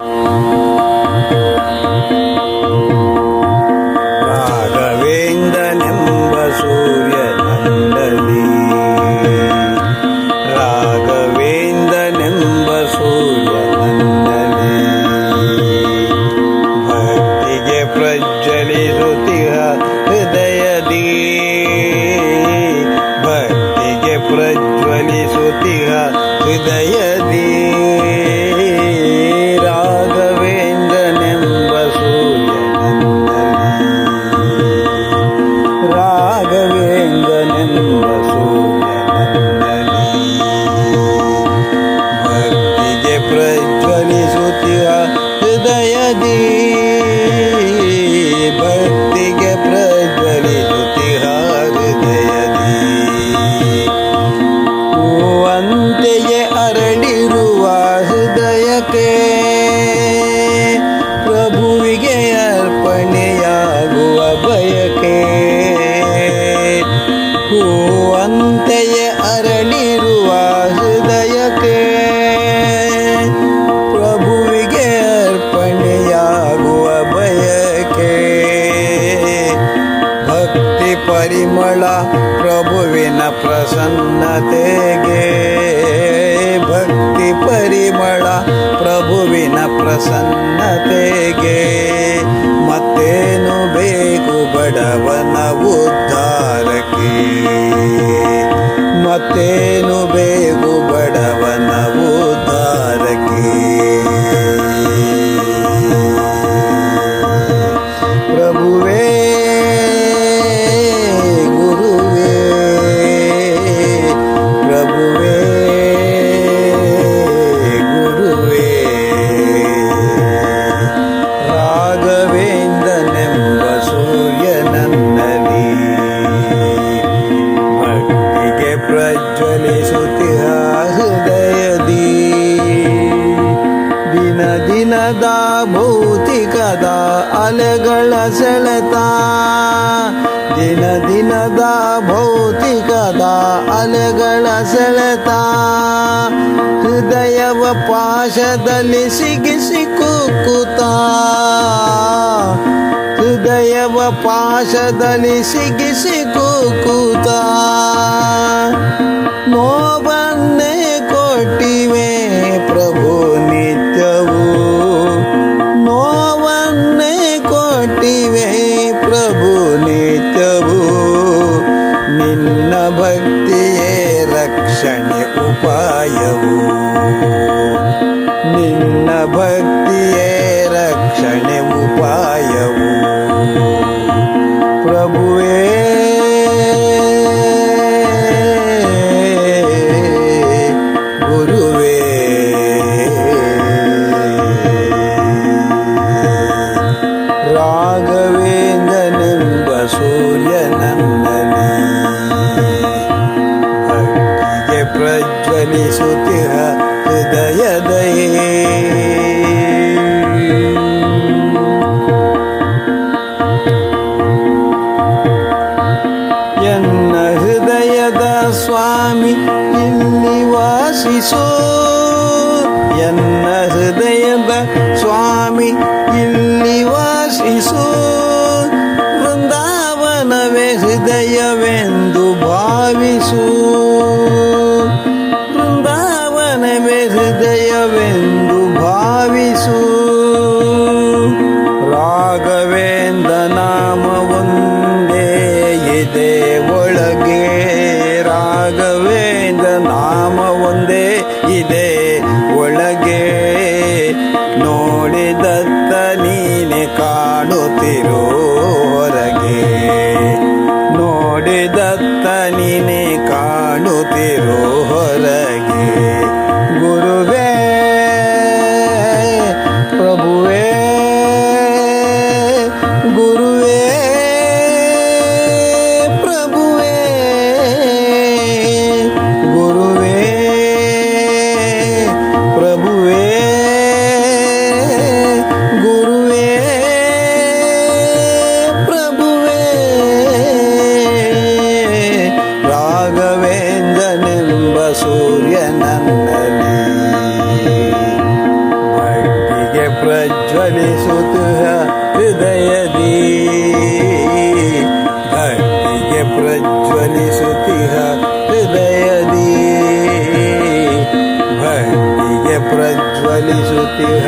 Música ಪ್ರಸನ್ನತೆಗೆ ಭಕ್ತಿ ಪರಿಮಳ ಪ್ರಭುವಿನ ಪ್ರಸನ್ನತೆಗೆ ಮತ್ತೇನು ಬೇಕು ಬಡವನ ಉದ್ಧಾರಕ್ಕೆ? ಮತ್ತೇನು ಬೇಕು ಬಡವನ ಹೃದಯದಿ ದಿನ ದಿನದ ಭೌತಿಕದ ಅಲೆಗಳ ಸೆಳೆತ. ದಿನ ದಿನದ ಭೌತಿಕದ ಅಲೆಗಳ ಸೆಳೆತ. ಹೃದಯವ ಪಾಶದಲ್ಲಿ ಸಿಗಿಸಿ ಕುಕ್ಕುತ್ತ ಹೃದಯವ ಪಾಶದಲ್ಲಿ ಸಿಗಿಸಿ ಕುಕ್ಕುತ್ತ ನೋವನ್ನೇ ಕೊಟ್ಟಿವೆ ಪ್ರಭು ನಿತ್ಯವೂ ನೋವನ್ನೇ ಕೊಟ್ಟಿವೆ ಪ್ರಭು ನಿತ್ಯವೂ ನಿನ್ನ ಭಕ್ತಿಯೇ ರಕ್ಷಣೆ ಉಪಾಯವು ವಾಸಿಸೋ ಎನ್ನ ಹೃದಯದ ಸ್ವಾಮಿ ಇಲ್ಲಿ ವಾಸಿಸೋ ವೃಂದಾವನವೇ ಹೃದಯವೆಂದು Sunday. ज्वलि सुतः हृदय दी भक्ति के प्रज्वलि ज्वलिसुतः हृदय दी भक्ति के भक्तिगे प्रज्वलिसुतिह